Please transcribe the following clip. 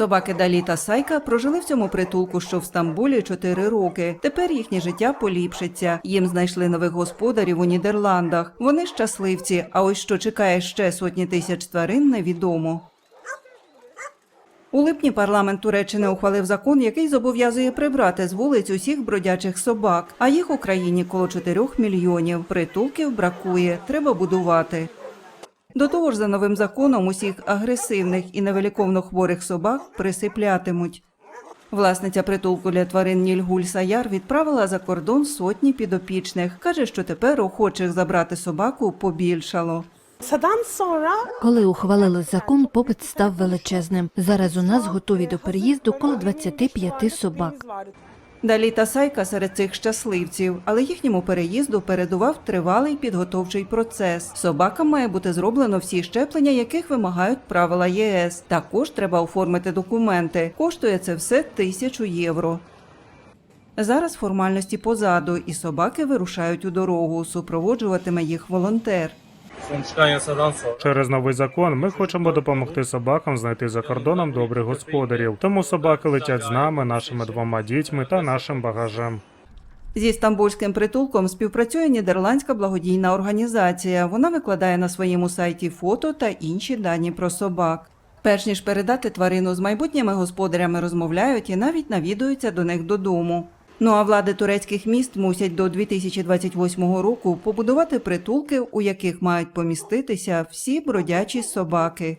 Собаки Далі та Сайка прожили в цьому притулку, що в Стамбулі 4 роки. Тепер їхнє життя поліпшиться. Їм знайшли нових господарів у Нідерландах. Вони щасливці. А ось що чекає ще сотні тисяч тварин, невідомо. У липні парламент Туреччини ухвалив закон, який зобов'язує прибрати з вулиць усіх бродячих собак. А їх в Україні коло 4 мільйонів. Притулків бракує, треба будувати. До того ж, за новим законом усіх агресивних і невеликовно хворих собак присиплятимуть. Власниця притулку для тварин Нільгуль Саяр відправила за кордон сотні підопічних. Каже, що тепер охочих забрати собаку побільшало. Коли ухвалили закон, попит став величезним. Зараз у нас готові до переїзду коло 25 собак. Далі та сайка серед цих щасливців, але їхньому переїзду передував тривалий підготовчий процес. Собакам має бути зроблено всі щеплення, яких вимагають правила ЄС. Також треба оформити документи. Коштує це все тисячу євро. Зараз формальності позаду, і собаки вирушають у дорогу. Супроводжуватиме їх волонтер. Через новий закон ми хочемо допомогти собакам знайти за кордоном добрих господарів. Тому собаки летять з нами, нашими двома дітьми та нашим багажем. Зі стамбульським притулком співпрацює нідерландська благодійна організація. Вона викладає на своєму сайті фото та інші дані про собак. Перш ніж передати тварину з майбутніми господарями розмовляють і навіть навідуються до них додому. Ну а влади турецьких міст мусять до 2028 року побудувати притулки, у яких мають поміститися всі бродячі собаки.